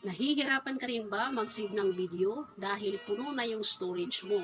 Nahihirapan ka rin ba mag-save ng video dahil puno na yung storage mo?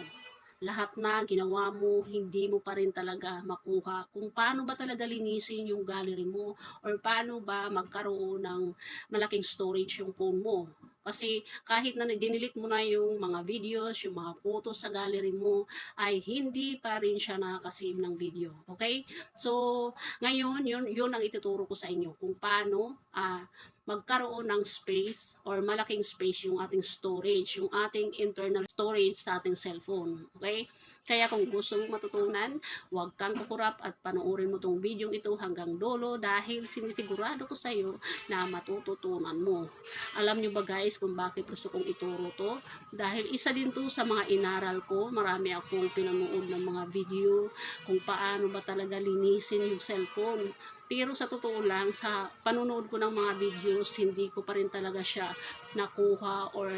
Lahat na ginawa mo, hindi mo pa rin talaga makuha kung paano ba talaga linisin yung gallery mo or paano ba magkaroon ng malaking storage yung phone mo. Kasi kahit na dinilit mo na yung mga videos, yung mga photos sa gallery mo, ay hindi pa rin siya nakakasave ng video. Okay? So, ngayon, yun, yun ang ituturo ko sa inyo kung paano ah, magkaroon ng space or malaking space yung ating storage, yung ating internal storage sa ating cellphone. Okay? Kaya kung gusto mo matutunan, huwag kang kukurap at panoorin mo tong video ito hanggang dulo dahil sinisigurado ko sa iyo na matututunan mo. Alam nyo ba guys kung bakit gusto kong ituro to? Dahil isa din to sa mga inaral ko. Marami akong pinanood ng mga video kung paano ba talaga linisin yung cellphone. Pero sa totoo lang, sa panonood ko ng mga videos, hindi ko pa rin talaga siya nakuha or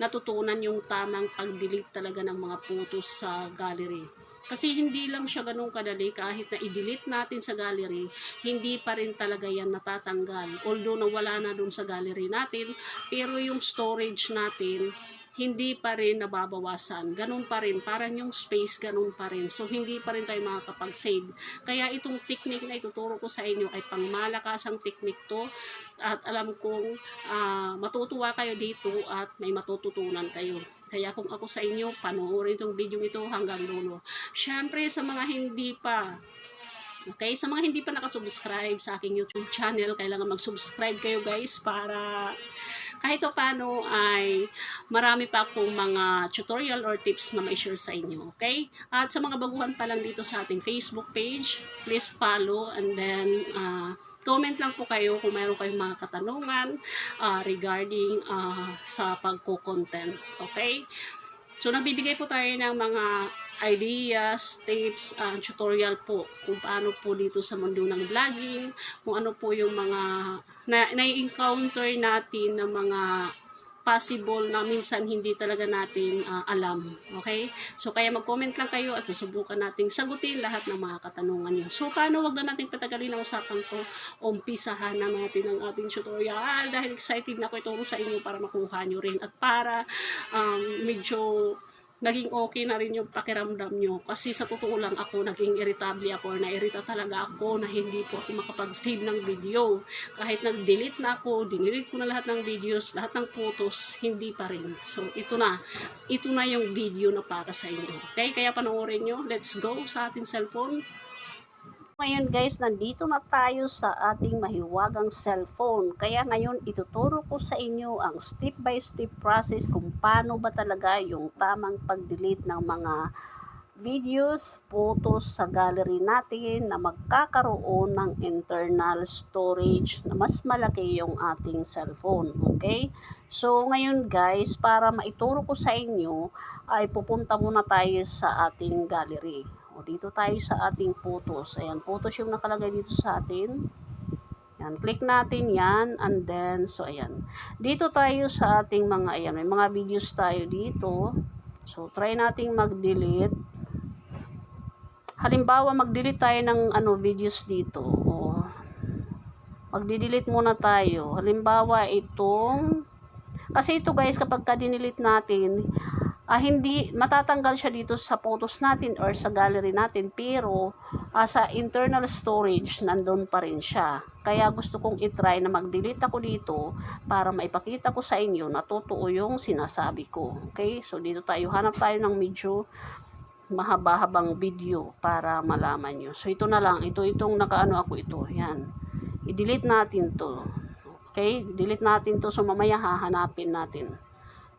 natutunan yung tamang pag-delete talaga ng mga photos sa gallery. Kasi hindi lang siya ganun kadali kahit na i-delete natin sa gallery, hindi pa rin talaga yan natatanggal. Although nawala na dun sa gallery natin, pero yung storage natin, hindi pa rin nababawasan. Ganun pa rin. Parang yung space, ganun pa rin. So, hindi pa rin tayo makakapag-save. Kaya itong technique na ituturo ko sa inyo ay pangmalakasang technique to. At alam kong ah, matutuwa kayo dito at may matututunan kayo. Kaya kung ako sa inyo, panoorin itong video ito hanggang dulo. Siyempre, sa mga hindi pa Okay, sa mga hindi pa nakasubscribe sa aking YouTube channel, kailangan mag-subscribe kayo guys para kahit pa paano ay marami pa akong mga tutorial or tips na ma-share sa inyo. Okay? At sa mga baguhan pa lang dito sa ating Facebook page, please follow and then uh, comment lang po kayo kung mayroon kayong mga katanungan uh, regarding uh, sa pagko-content. Okay? So, nagbibigay po tayo ng mga ideas, tips, uh, tutorial po kung paano po dito sa mundo ng vlogging, kung ano po yung mga na, na-encounter natin ng mga possible na minsan hindi talaga natin uh, alam. Okay? So, kaya mag-comment lang kayo at susubukan nating sagutin lahat ng mga katanungan niyo. So, paano wag na nating patagalin ang usapan ko? Umpisahan na natin ang ating tutorial dahil excited na ako ituro sa inyo para makuha nyo rin at para um, medyo naging okay na rin yung pakiramdam nyo. Kasi sa totoo lang ako, naging irritable ako nairita talaga ako na hindi po ako makapag-save ng video. Kahit nag-delete na ako, dinelete ko na lahat ng videos, lahat ng photos, hindi pa rin. So, ito na. Ito na yung video na para sa inyo. Okay? Kaya panoorin nyo. Let's go sa ating cellphone. Ngayon guys, nandito na tayo sa ating mahiwagang cellphone. Kaya ngayon ituturo ko sa inyo ang step by step process kung paano ba talaga yung tamang pag-delete ng mga videos, photos sa gallery natin na magkakaroon ng internal storage na mas malaki yung ating cellphone. Okay? So, ngayon guys, para maituro ko sa inyo, ay pupunta muna tayo sa ating gallery. O, dito tayo sa ating photos. Ayan, photos yung nakalagay dito sa atin. Ayan, click natin yan. And then, so ayan. Dito tayo sa ating mga, ayan, may mga videos tayo dito. So, try nating mag-delete. Halimbawa, mag-delete tayo ng ano, videos dito. O, magdi-delete muna tayo. Halimbawa, itong, kasi ito guys, kapag ka-delete natin, ah, hindi matatanggal siya dito sa photos natin or sa gallery natin pero ah, sa internal storage nandun pa rin siya. Kaya gusto kong itry na mag-delete ako dito para maipakita ko sa inyo na totoo yung sinasabi ko. Okay? So dito tayo. Hanap tayo ng medyo mahaba-habang video para malaman nyo. So ito na lang. Ito itong nakaano ako ito. Yan. I-delete natin to. Okay? Delete natin to. So mamaya hahanapin natin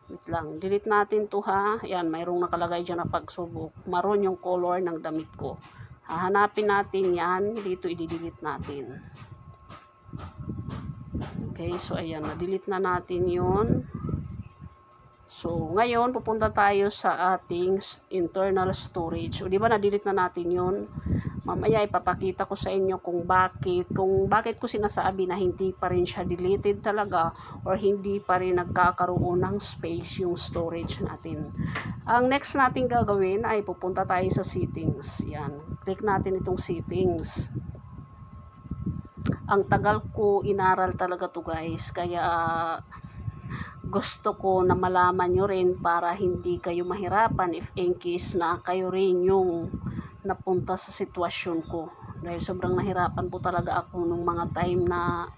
Wait lang. Delete natin to ha. Ayan, mayroong nakalagay dyan na pagsubok. Maroon yung color ng damit ko. Hahanapin natin yan. Dito i-delete natin. Okay, so ayan. Na-delete na natin yon So, ngayon, pupunta tayo sa ating internal storage. O, di ba, na-delete na natin yon Mamaya, ipapakita ko sa inyo kung bakit, kung bakit ko sinasabi na hindi pa rin siya deleted talaga or hindi pa rin nagkakaroon ng space yung storage natin. Ang next natin gagawin ay pupunta tayo sa settings. Yan. Click natin itong settings ang tagal ko inaral talaga to guys kaya gusto ko na malaman nyo rin para hindi kayo mahirapan if in case na kayo rin yung napunta sa sitwasyon ko. Dahil sobrang nahirapan po talaga ako nung mga time na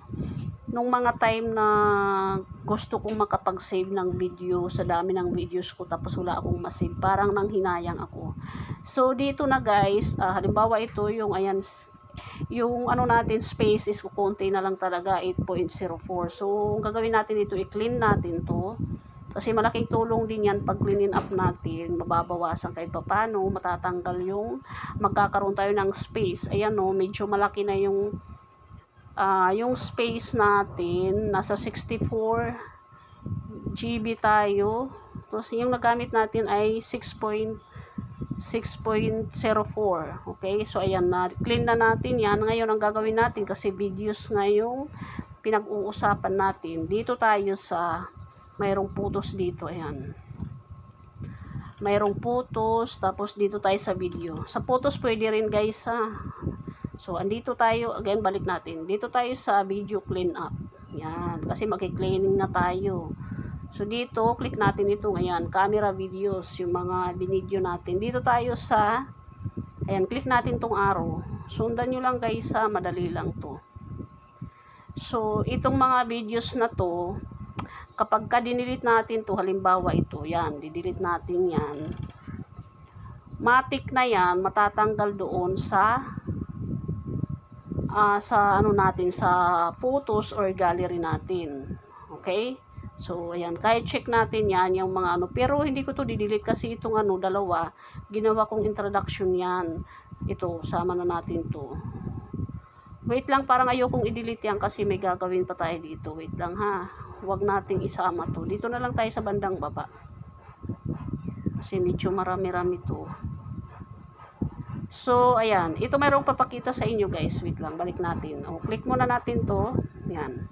nung mga time na gusto kong makapag-save ng video sa dami ng videos ko tapos wala akong masave. Parang nang hinayang ako. So dito na guys ah, halimbawa ito yung ayan yung ano natin space is kukunti na lang talaga 8.04 so ang gagawin natin dito i-clean natin to kasi malaking tulong din yan pag cleanin up natin mababawasan kahit papano matatanggal yung magkakaroon tayo ng space ayan no medyo malaki na yung ah yung space natin, nasa 64 GB tayo. Tapos yung nagamit natin ay 6.6.04. Okay? So, ayan na. Clean na natin yan. Ngayon, ang gagawin natin kasi videos nga yung pinag-uusapan natin. Dito tayo sa mayroong putos dito. Ayan. Mayroong putos. Tapos, dito tayo sa video. Sa putos, pwede rin guys ha. So, andito tayo, again, balik natin. Dito tayo sa video clean up. Yan, kasi magki-cleaning na tayo. So, dito, click natin ito ngayon, camera videos, yung mga binidyo natin. Dito tayo sa, ayan, click natin tong arrow. Sundan nyo lang guys sa madali lang to. So, itong mga videos na to, kapag ka dinilit natin to, halimbawa ito, yan, didelete natin yan. Matik na yan, matatanggal doon sa ah, sa ano natin sa photos or gallery natin. Okay? So, ayan, kahit check natin yan, yung mga ano. Pero, hindi ko to didelete kasi itong ano, dalawa, ginawa kong introduction yan. Ito, sama na natin to. Wait lang, parang ayokong i-delete yan kasi may gagawin pa tayo dito. Wait lang ha. Huwag nating isama to. Dito na lang tayo sa bandang baba. Kasi medyo marami-rami to. So, ayan. Ito mayroong papakita sa inyo guys. Wait lang, balik natin. O, click muna natin to. Yan.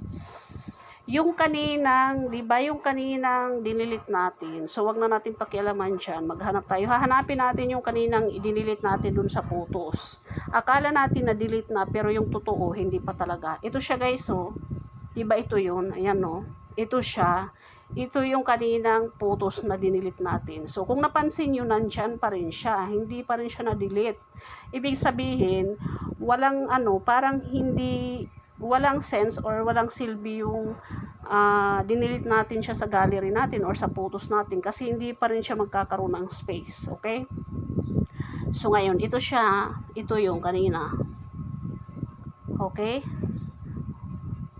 Yung kaninang, di ba yung kaninang dinilit natin. So, wag na natin pakialaman dyan. Maghanap tayo. Hahanapin natin yung kaninang idinilit natin dun sa photos. Akala natin na delete na, pero yung totoo, hindi pa talaga. Ito siya guys, oh. Di ba ito yun? Ayan, no. Ito siya. Ito yung kaninang photos na dinilit natin. So, kung napansin nyo, nandyan pa rin siya. Hindi pa rin siya na-delete. Ibig sabihin, walang ano, parang hindi, walang sense or walang silbi yung ah, dinilit natin siya sa gallery natin or sa photos natin kasi hindi pa rin siya magkakaroon ng space. Okay? So, ngayon, ito siya. Ito yung kanina. Okay?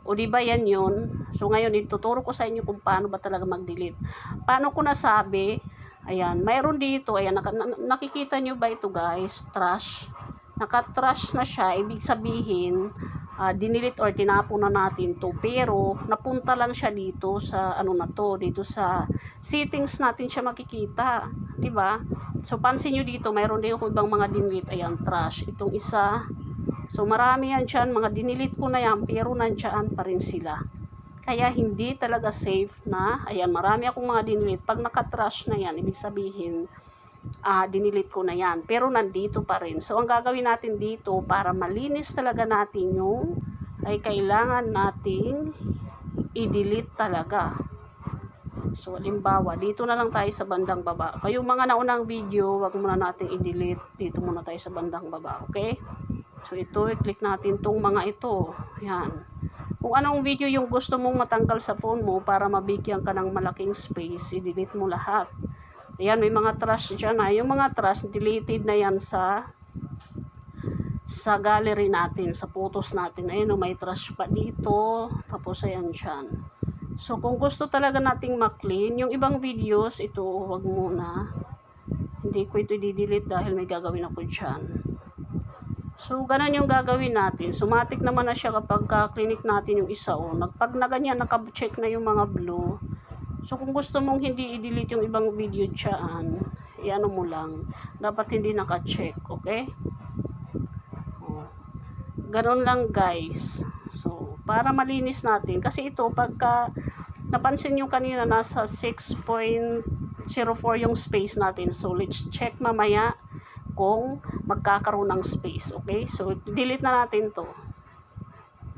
O di ba yan yun? So ngayon ituturo ko sa inyo kung paano ba talaga mag-delete. Paano ko nasabi? Ayan, mayroon dito, ayan, naka, na- nakikita nyo ba ito guys? Trash. Naka-trash na siya, ibig sabihin, ah, dinilit or tinapon na natin to. Pero, napunta lang siya dito sa, ano na to, dito sa settings natin siya makikita. 'di ba? So, pansin nyo dito, mayroon din ako ibang mga dinilit. Ayan, trash. Itong isa, So marami yan dyan, mga dinilit ko na yan, pero nandyan pa rin sila. Kaya hindi talaga safe na, ayan, marami akong mga dinilit. Pag nakatrash na yan, ibig sabihin, ah dinilit ko na yan. Pero nandito pa rin. So ang gagawin natin dito, para malinis talaga natin yung, ay kailangan nating i-delete talaga. So, halimbawa, dito na lang tayo sa bandang baba. Kayong mga naunang video, wag muna natin i-delete. Dito muna tayo sa bandang baba, okay? So, ito, i-click natin tong mga ito. Yan. Kung anong video yung gusto mong matanggal sa phone mo para mabigyan ka ng malaking space, i-delete mo lahat. Ayan, may mga trash dyan ha. Yung mga trash, deleted na yan sa sa gallery natin, sa photos natin. Ayun, oh, may trash pa dito. Tapos, ayan dyan. So, kung gusto talaga nating maklean, yung ibang videos, ito, wag muna. Hindi ko ito i-delete dahil may gagawin ako dyan. So, ganun yung gagawin natin. Sumatik naman na siya kapag ka-clinic natin yung isa. O, pag na ganyan, naka-check na yung mga blue. So, kung gusto mong hindi i-delete yung ibang video dyan, i-ano mo lang. Dapat hindi naka-check, okay? O, ganun lang guys. So, para malinis natin. Kasi ito, pagka napansin nyo kanina, nasa 6.04 yung space natin. So, let's check mamaya kung magkakaroon ng space. Okay? So, delete na natin to.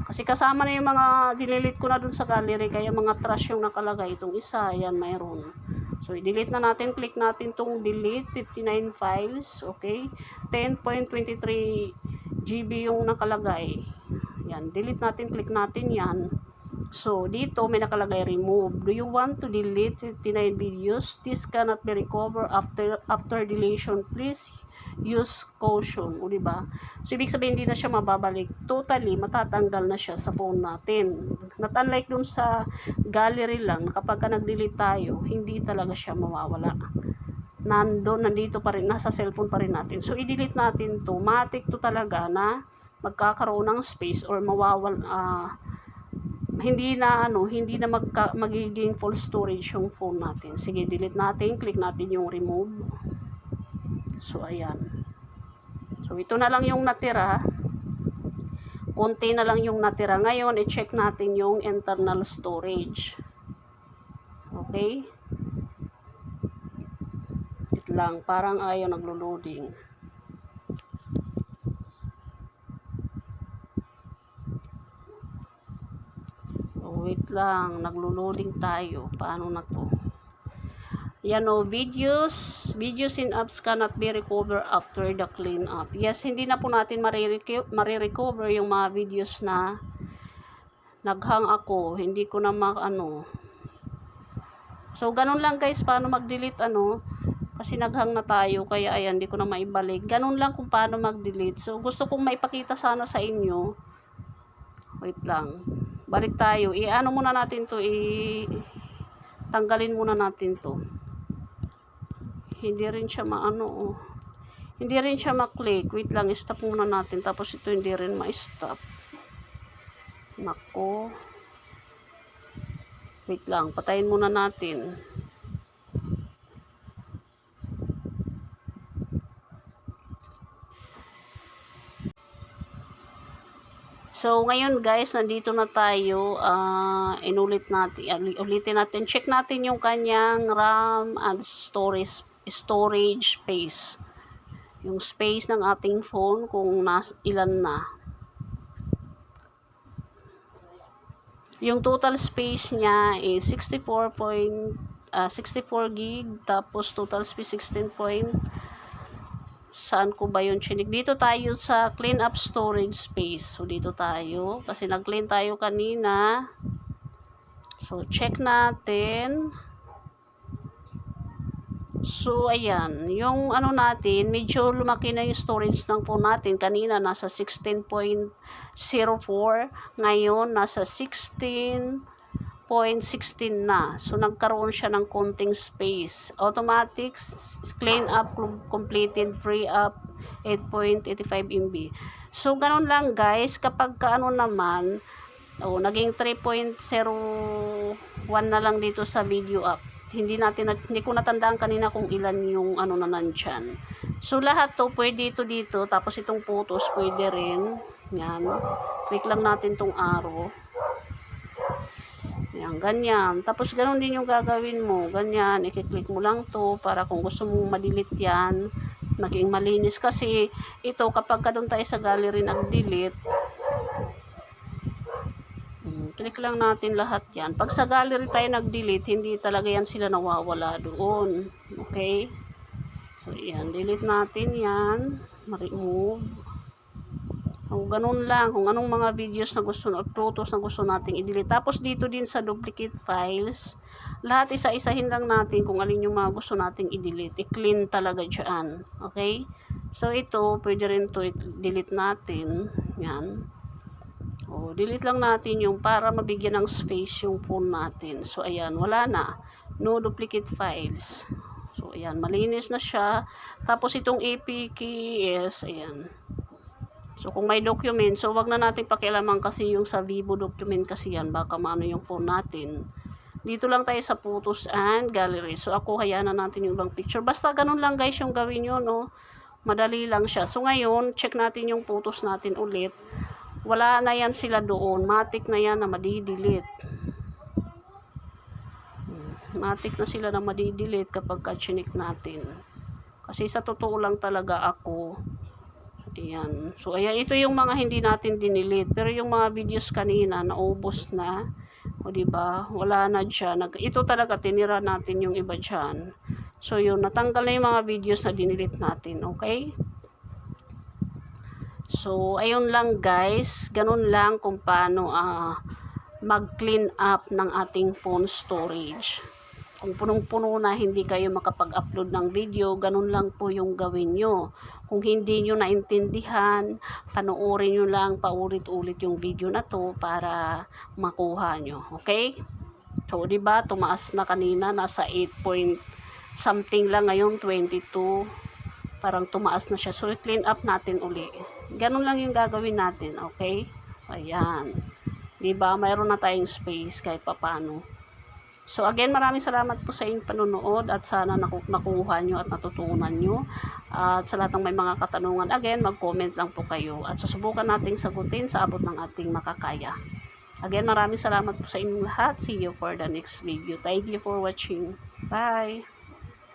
Kasi kasama na yung mga dinilit ko na dun sa gallery, kaya mga trash yung nakalagay. Itong isa, yan, mayroon. So, i-delete na natin. Click natin tong delete, 59 files, okay? 10.23 GB yung nakalagay. Yan, delete natin, click natin yan. So, dito may nakalagay remove. Do you want to delete 59 videos? This cannot be recovered after after deletion. Please use caution. O, diba? So, ibig sabihin, hindi na siya mababalik. Totally, matatanggal na siya sa phone natin. Not unlike dun sa gallery lang, kapag ka nag-delete tayo, hindi talaga siya mawawala. Nandun, nandito pa rin, nasa cellphone pa rin natin. So, i-delete natin to. Matik to talaga na magkakaroon ng space or mawawal, ah, hindi na ano, hindi na magka, magiging full storage yung phone natin. Sige, delete natin, click natin yung remove. So ayan. So ito na lang yung natira. Konti na lang yung natira. Ngayon, i-check natin yung internal storage. Okay? Wait lang, parang ayaw naglo-loading. Oh, wait lang, naglo-loading tayo. Paano na to? Yan o, videos, videos in apps cannot be recovered after the cleanup. Yes, hindi na po natin marireco- marirecover yung mga videos na naghang ako. Hindi ko na ano. So, ganun lang guys, paano mag-delete, ano. Kasi naghang na tayo, kaya ayan, hindi ko na maibalik. Ganun lang kung paano mag-delete. So, gusto kong maipakita sana sa inyo. Wait lang. Balik tayo. I-ano muna natin to, i- tanggalin muna natin to. Hindi rin siya maano oh. hindi rin siya maklik wait lang stop muna natin. Tapos ito hindi rin ma-stop. Nako. Wait lang patayin muna natin So, ngayon guys, nandito na tayo. ah inulit natin, ulitin natin. Check natin yung kanyang RAM and storage, storage space. Yung space ng ating phone kung nas, ilan na. Yung total space niya is 64. Point, ah, 64 gig. Tapos total space 16 point saan ko ba yun chinik? Dito tayo sa clean up storage space. So, dito tayo. Kasi nag-clean tayo kanina. So, check natin. So, ayan. Yung ano natin, medyo lumaki na yung storage ng phone natin. Kanina, nasa 16.04. Ngayon, nasa 16 0.16 na. So, nagkaroon siya ng konting space. Automatic, clean up, completed, free up, 8.85 MB. So, ganun lang guys. Kapag kaano naman, oh, naging 3.01 na lang dito sa video up. Hindi natin, hindi ko natandaan kanina kung ilan yung ano na nandyan. So, lahat to, pwede ito dito. Tapos itong photos, pwede rin. Yan. Click lang natin tong arrow. Yan, ganyan. Tapos, ganun din yung gagawin mo. Ganyan, i-click mo lang to para kung gusto mong ma-delete yan, maging malinis. Kasi, ito, kapag ka doon tayo sa gallery nag-delete, hmm, click lang natin lahat yan. Pag sa gallery tayo nag-delete, hindi talaga yan sila nawawala doon. Okay? So, yan. Delete natin yan. Ma-remove. Kung ganun lang, kung anong mga videos na gusto o photos na gusto nating i-delete. Tapos dito din sa duplicate files, lahat isa-isahin lang natin kung alin yung mga gusto nating i-delete. I-clean talaga dyan. Okay? So ito, pwede rin to i-delete natin. Yan. O, delete lang natin yung para mabigyan ng space yung phone natin. So ayan, wala na. No duplicate files. So ayan, malinis na siya. Tapos itong APK is, ayan. So, kung may document, so wag na natin pakialaman kasi yung sa Vivo document kasi yan, baka maano yung phone natin. Dito lang tayo sa photos and gallery. So, ako hayaan na natin yung ibang picture. Basta ganun lang guys yung gawin nyo, no? Madali lang siya. So, ngayon, check natin yung photos natin ulit. Wala na yan sila doon. Matik na yan na madidelete. Matik na sila na madidelete kapag ka-chinik natin. Kasi sa totoo lang talaga ako, Ayan. So, ayan, ito yung mga hindi natin dinilit. Pero yung mga videos kanina, naubos na. O, di ba Wala na dyan. Nag, ito talaga, tinira natin yung iba dyan. So, yun, natanggal na yung mga videos na dinilit natin. Okay? So, ayun lang guys. Ganun lang kung paano ah, mag-clean up ng ating phone storage. Kung punong-puno na hindi kayo makapag-upload ng video, ganun lang po yung gawin nyo. Kung hindi nyo naintindihan, panoorin nyo lang paulit-ulit yung video na to para makuha nyo. Okay? So, di ba tumaas na kanina, nasa 8 point something lang ngayon, 22. Parang tumaas na siya. So, clean up natin uli. Ganun lang yung gagawin natin, okay? Ayan. Di ba? Mayroon na tayong space kahit papano. So again, maraming salamat po sa inyong panonood at sana naku- nakuha nyo at natutunan nyo. At sa lahat ng may mga katanungan, again, mag-comment lang po kayo at susubukan nating sagutin sa abot ng ating makakaya. Again, maraming salamat po sa inyong lahat. See you for the next video. Thank you for watching. Bye!